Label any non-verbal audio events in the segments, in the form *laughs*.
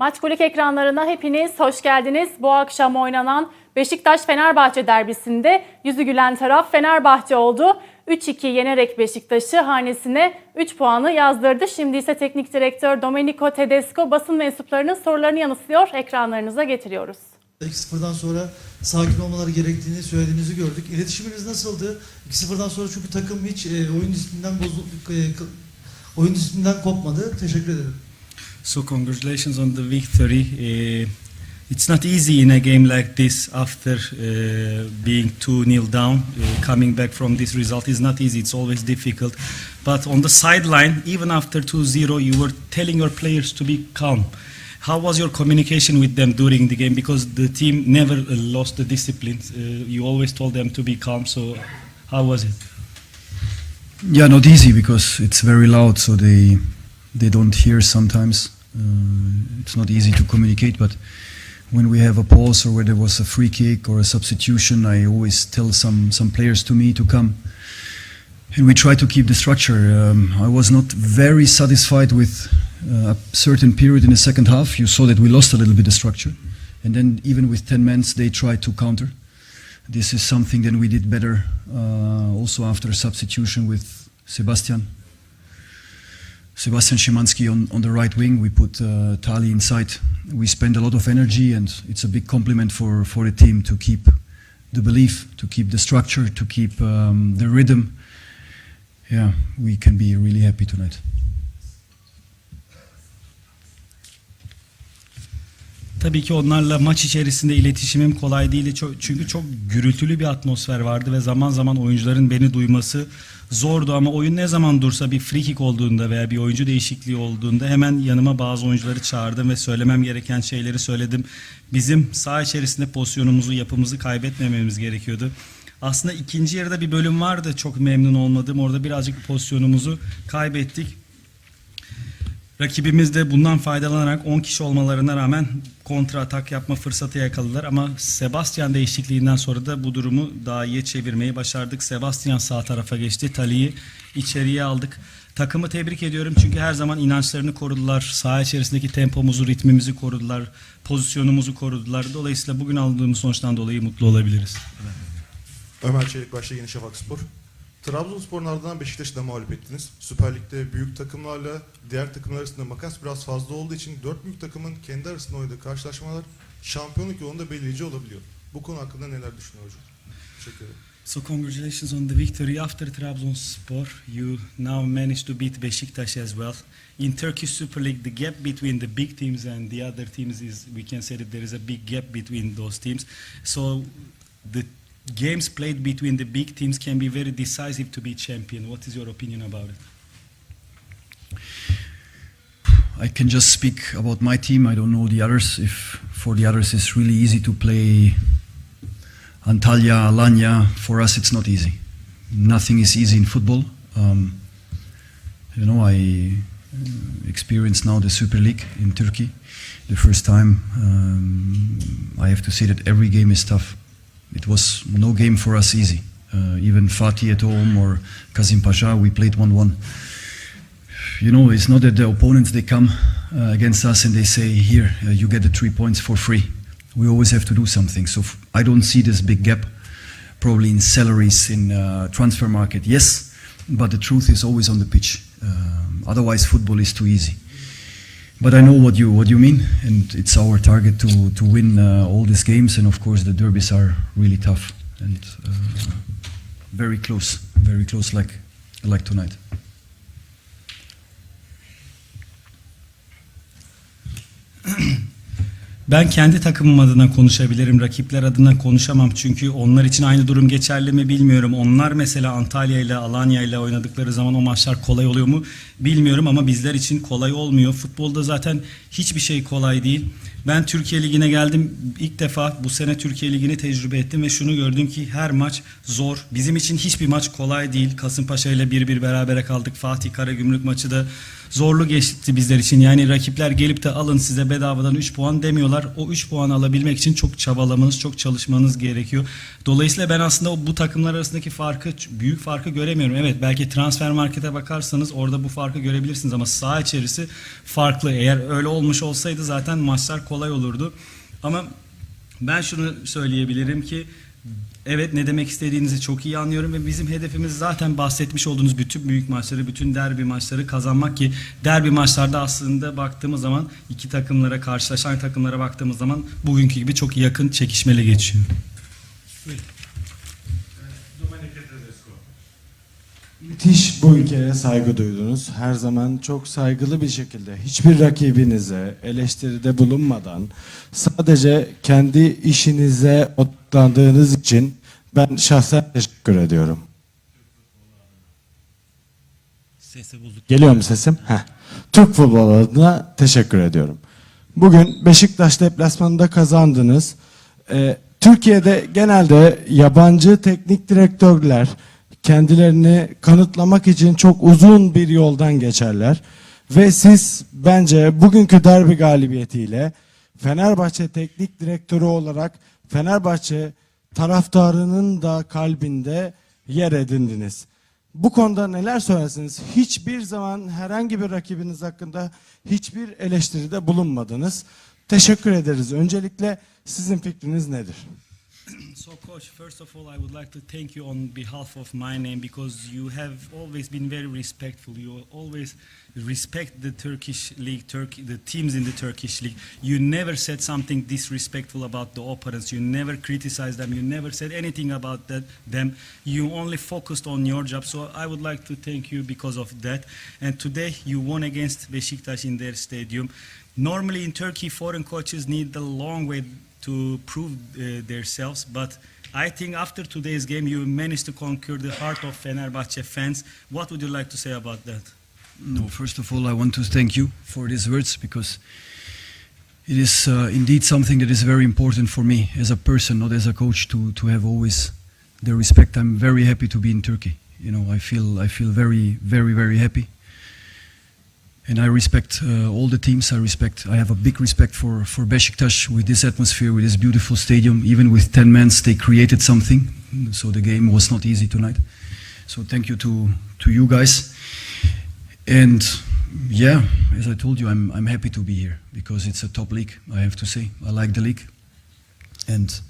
Maçkolik ekranlarına hepiniz hoş geldiniz. Bu akşam oynanan Beşiktaş-Fenerbahçe derbisinde yüzü gülen taraf Fenerbahçe oldu. 3-2 yenerek Beşiktaş'ı hanesine 3 puanı yazdırdı. Şimdi ise teknik direktör Domenico Tedesco basın mensuplarının sorularını yanıtlıyor. Ekranlarınıza getiriyoruz. 2-0'dan sonra sakin olmaları gerektiğini söylediğinizi gördük. İletişiminiz nasıldı? 2-0'dan sonra çünkü takım hiç e, oyun disiplinden bozul e, oyun disiplinden kopmadı. Teşekkür ederim. So congratulations on the victory. Uh, it's not easy in a game like this after uh, being 2-0 down. Uh, coming back from this result is not easy. It's always difficult. But on the sideline, even after 2-0, you were telling your players to be calm. How was your communication with them during the game? Because the team never uh, lost the discipline. Uh, you always told them to be calm. So how was it? Yeah, not easy because it's very loud, so they they don't hear sometimes. Uh, it's not easy to communicate, but when we have a pause or where there was a free kick or a substitution, I always tell some some players to me to come, and we try to keep the structure. Um, I was not very satisfied with uh, a certain period in the second half. You saw that we lost a little bit of structure, and then even with ten men, they tried to counter this is something that we did better uh, also after a substitution with Sebastian. Sebastian Szymanski on, on the right wing. We put uh, Tali inside. We spend a lot of energy, and it's a big compliment for, for the team to keep the belief, to keep the structure, to keep um, the rhythm. Yeah, we can be really happy tonight. Tabii ki onlarla maç içerisinde iletişimim kolay değildi. Çünkü çok gürültülü bir atmosfer vardı ve zaman zaman oyuncuların beni duyması zordu ama oyun ne zaman dursa bir free kick olduğunda veya bir oyuncu değişikliği olduğunda hemen yanıma bazı oyuncuları çağırdım ve söylemem gereken şeyleri söyledim. Bizim saha içerisinde pozisyonumuzu, yapımızı kaybetmememiz gerekiyordu. Aslında ikinci yarıda bir bölüm vardı çok memnun olmadığım. Orada birazcık pozisyonumuzu kaybettik. Rakibimiz de bundan faydalanarak 10 kişi olmalarına rağmen kontra atak yapma fırsatı yakaladılar ama Sebastian değişikliğinden sonra da bu durumu daha iyi çevirmeyi başardık. Sebastian sağ tarafa geçti. Tali'yi içeriye aldık. Takımı tebrik ediyorum çünkü her zaman inançlarını korudular. Saha içerisindeki tempomuzu, ritmimizi korudular. Pozisyonumuzu korudular. Dolayısıyla bugün aldığımız sonuçtan dolayı mutlu olabiliriz. Ömer Çelik başta Yeni Şafak Spor. Trabzonspor'un ardından Beşiktaş'ı da mağlup ettiniz. Süper Lig'de büyük takımlarla diğer takımlar arasında makas biraz fazla olduğu için dört büyük takımın kendi arasında oynadığı karşılaşmalar şampiyonluk yolunda belirleyici olabiliyor. Bu konu hakkında neler düşünüyor hocam? Teşekkür ederim. So congratulations on the victory. After Trabzonspor, you now managed to beat Beşiktaş as well. In Turkish Super League, the gap between the big teams and the other teams is, we can say that there is a big gap between those teams. So the games played between the big teams can be very decisive to be champion. What is your opinion about it? I can just speak about my team. I don't know the others. If for the others it's really easy to play Antalya, Alanya, for us it's not easy. Nothing is easy in football. Um, you know, I uh, experienced now the Super League in Turkey. The first time, um, I have to say that every game is tough. It was no game for us easy. Uh, even Fatih at home or Kazim Pasha, we played 1-1 you know, it's not that the opponents they come uh, against us and they say, "Here, uh, you get the three points for free." We always have to do something. So I don't see this big gap, probably in salaries in uh, transfer market. Yes, but the truth is always on the pitch. Um, otherwise, football is too easy. But I know what you what you mean, and it's our target to to win uh, all these games. And of course, the derbies are really tough and uh, very close, very close, like like tonight. *clears throat* Ben kendi takımım adına konuşabilirim. Rakipler adına konuşamam. Çünkü onlar için aynı durum geçerli mi bilmiyorum. Onlar mesela Antalya ile Alanya ile oynadıkları zaman o maçlar kolay oluyor mu bilmiyorum ama bizler için kolay olmuyor. Futbolda zaten hiçbir şey kolay değil. Ben Türkiye Ligi'ne geldim. İlk defa bu sene Türkiye Ligi'ni tecrübe ettim ve şunu gördüm ki her maç zor. Bizim için hiçbir maç kolay değil. Kasımpaşa ile 1-1 berabere kaldık. Fatih Karagümrük maçı da zorlu geçti bizler için. Yani rakipler gelip de alın size bedavadan 3 puan demiyorlar. O 3 puan alabilmek için çok çabalamanız, çok çalışmanız gerekiyor. Dolayısıyla ben aslında bu takımlar arasındaki farkı, büyük farkı göremiyorum. Evet belki transfer markete bakarsanız orada bu farkı görebilirsiniz ama saha içerisi farklı. Eğer öyle olmuş olsaydı zaten maçlar kolay olurdu. Ama ben şunu söyleyebilirim ki evet ne demek istediğinizi çok iyi anlıyorum ve bizim hedefimiz zaten bahsetmiş olduğunuz bütün büyük maçları, bütün derbi maçları kazanmak ki derbi maçlarda aslında baktığımız zaman iki takımlara, karşılaşan takımlara baktığımız zaman bugünkü gibi çok yakın çekişmeli geçiyor. Müthiş bu ülkeye saygı duydunuz. Her zaman çok saygılı bir şekilde hiçbir rakibinize eleştiride bulunmadan sadece kendi işinize odaklandığınız için ben şahsen teşekkür ediyorum. Sesi bulduk. Geliyor mu sesim? Heh. Türk futbol adına teşekkür ediyorum. Bugün Beşiktaş deplasmanında kazandınız. Ee, Türkiye'de genelde yabancı teknik direktörler kendilerini kanıtlamak için çok uzun bir yoldan geçerler. Ve siz bence bugünkü derbi galibiyetiyle Fenerbahçe teknik direktörü olarak Fenerbahçe taraftarının da kalbinde yer edindiniz. Bu konuda neler söylersiniz? Hiçbir zaman herhangi bir rakibiniz hakkında hiçbir eleştiride bulunmadınız. Teşekkür ederiz. Öncelikle sizin fikriniz nedir? So, coach, first of all, I would like to thank you on behalf of my name because you have always been very respectful. You always respect the Turkish league, Turkey, the teams in the Turkish league. You never said something disrespectful about the opponents. You never criticized them. You never said anything about that, them. You only focused on your job. So, I would like to thank you because of that. And today, you won against Besiktas in their stadium. Normally, in Turkey, foreign coaches need a long way to prove uh, themselves. But I think after today's game, you managed to conquer the heart of Fenerbahce fans. What would you like to say about that? No, first of all, I want to thank you for these words because it is uh, indeed something that is very important for me as a person, not as a coach, to, to have always the respect. I'm very happy to be in Turkey. You know, I feel I feel very, very, very happy, and I respect uh, all the teams. I respect. I have a big respect for for Besiktas with this atmosphere, with this beautiful stadium. Even with ten men, they created something. So the game was not easy tonight. So thank you to to you guys. And yeah, as I told you, I'm, I'm happy to be here because it's a top league, I have to say. I like the league and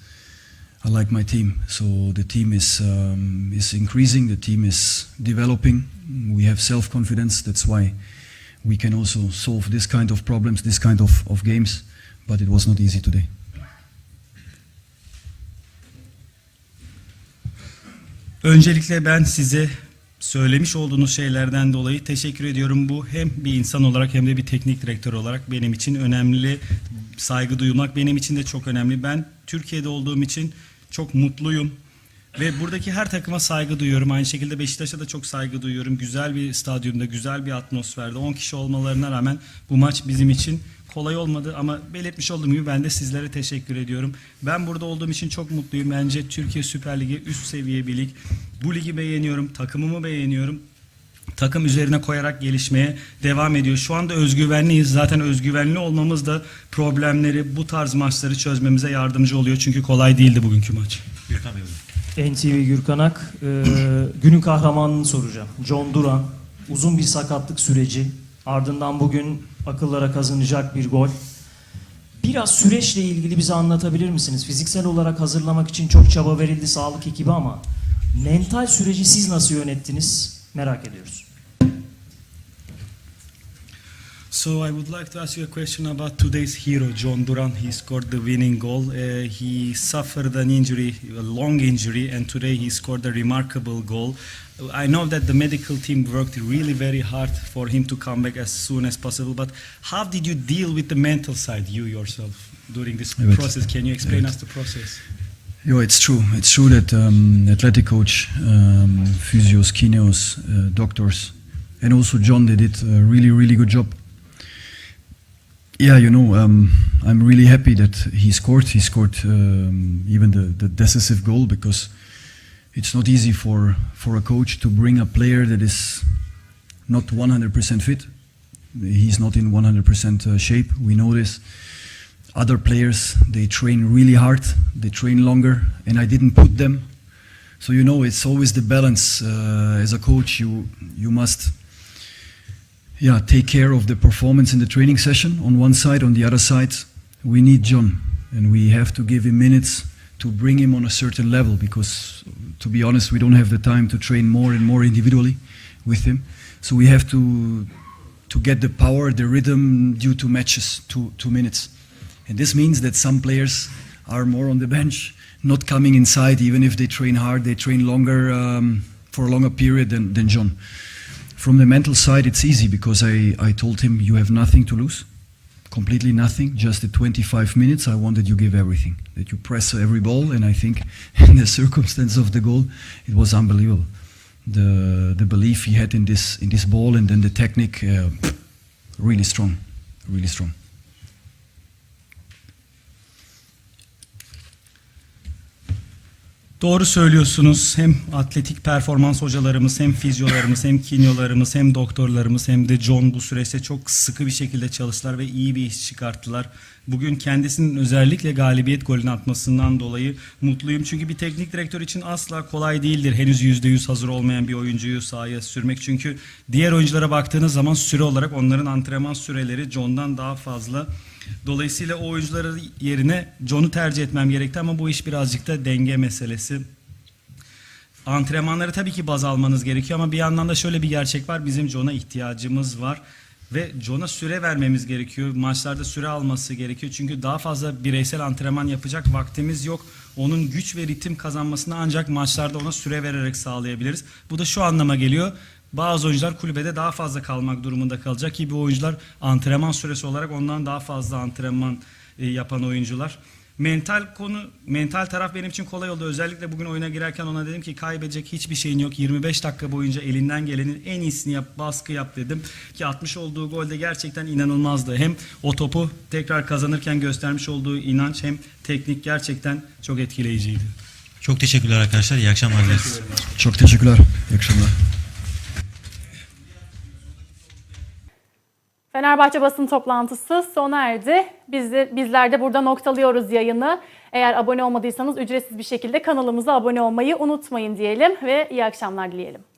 I like my team. So the team is, um, is increasing, the team is developing. We have self confidence. That's why we can also solve this kind of problems, this kind of, of games. But it was not easy today. Öncelikle ben size söylemiş olduğunuz şeylerden dolayı teşekkür ediyorum. Bu hem bir insan olarak hem de bir teknik direktör olarak benim için önemli. Saygı duymak benim için de çok önemli. Ben Türkiye'de olduğum için çok mutluyum. Ve buradaki her takıma saygı duyuyorum. Aynı şekilde Beşiktaş'a da çok saygı duyuyorum. Güzel bir stadyumda, güzel bir atmosferde 10 kişi olmalarına rağmen bu maç bizim için kolay olmadı ama belirtmiş olduğum gibi ben de sizlere teşekkür ediyorum. Ben burada olduğum için çok mutluyum. Bence Türkiye Süper Ligi üst seviye bir lig. Bu ligi beğeniyorum, takımımı beğeniyorum. Takım üzerine koyarak gelişmeye devam ediyor. Şu anda özgüvenliyiz. Zaten özgüvenli olmamız da problemleri, bu tarz maçları çözmemize yardımcı oluyor. Çünkü kolay değildi bugünkü maç. NTV Gürkan Ak, e, günün kahramanını soracağım. John Duran, uzun bir sakatlık süreci, ardından bugün akıllara kazanacak bir gol. Biraz süreçle ilgili bize anlatabilir misiniz? Fiziksel olarak hazırlamak için çok çaba verildi sağlık ekibi ama mental süreci siz nasıl yönettiniz? Merak ediyoruz. So I would like to ask you a question about today's hero, John Duran. He scored the winning goal. Uh, he suffered an injury, a long injury, and today he scored a remarkable goal. I know that the medical team worked really very hard for him to come back as soon as possible. But how did you deal with the mental side, you yourself, during this Evet. process? Can you explain Evet. us the process? Yeah, it's true. It's true that um, athletic coach, um, physios, kineos, uh, doctors, and also John, they did a really, really good job. Yeah, you know, um, I'm really happy that he scored. He scored um, even the, the decisive goal because it's not easy for, for a coach to bring a player that is not 100% fit He's not in 100% uh, shape. We know this. Other players, they train really hard, they train longer, and I didn't put them. So you know, it's always the balance. Uh, as a coach, you you must, yeah, take care of the performance in the training session on one side. On the other side, we need John, and we have to give him minutes to bring him on a certain level. Because, to be honest, we don't have the time to train more and more individually with him. So we have to to get the power, the rhythm due to matches, two two minutes. And this means that some players are more on the bench, not coming inside, even if they train hard, they train longer um, for a longer period than, than John. From the mental side, it's easy because I, I told him, You have nothing to lose, completely nothing, just the 25 minutes. I wanted you give everything, that you press every ball. And I think, *laughs* in the circumstance of the goal, it was unbelievable. The, the belief he had in this, in this ball and then the technique, uh, really strong, really strong. Doğru söylüyorsunuz. Hem atletik performans hocalarımız, hem fizyolarımız, hem kinyolarımız, hem doktorlarımız, hem de John bu süreçte çok sıkı bir şekilde çalıştılar ve iyi bir iş çıkarttılar. Bugün kendisinin özellikle galibiyet golünü atmasından dolayı mutluyum. Çünkü bir teknik direktör için asla kolay değildir. Henüz %100 hazır olmayan bir oyuncuyu sahaya sürmek. Çünkü diğer oyunculara baktığınız zaman süre olarak onların antrenman süreleri John'dan daha fazla. Dolayısıyla o oyuncuları yerine John'u tercih etmem gerekti ama bu iş birazcık da denge meselesi. Antrenmanları tabii ki baz almanız gerekiyor ama bir yandan da şöyle bir gerçek var. Bizim John'a ihtiyacımız var ve John'a süre vermemiz gerekiyor. Maçlarda süre alması gerekiyor. Çünkü daha fazla bireysel antrenman yapacak vaktimiz yok. Onun güç ve ritim kazanmasını ancak maçlarda ona süre vererek sağlayabiliriz. Bu da şu anlama geliyor. Bazı oyuncular kulübede daha fazla kalmak durumunda kalacak ki bu oyuncular antrenman süresi olarak ondan daha fazla antrenman e, yapan oyuncular. Mental konu, mental taraf benim için kolay oldu. Özellikle bugün oyuna girerken ona dedim ki kaybedecek hiçbir şeyin yok. 25 dakika boyunca elinden gelenin en iyisini yap, baskı yap dedim. Ki atmış olduğu gol de gerçekten inanılmazdı. Hem o topu tekrar kazanırken göstermiş olduğu inanç hem teknik gerçekten çok etkileyiciydi. Çok teşekkürler arkadaşlar. İyi akşamlar dileriz. Çok teşekkürler. İyi akşamlar. Fenerbahçe basın toplantısı sona erdi. Biz de, bizler de burada noktalıyoruz yayını. Eğer abone olmadıysanız ücretsiz bir şekilde kanalımıza abone olmayı unutmayın diyelim ve iyi akşamlar dileyelim.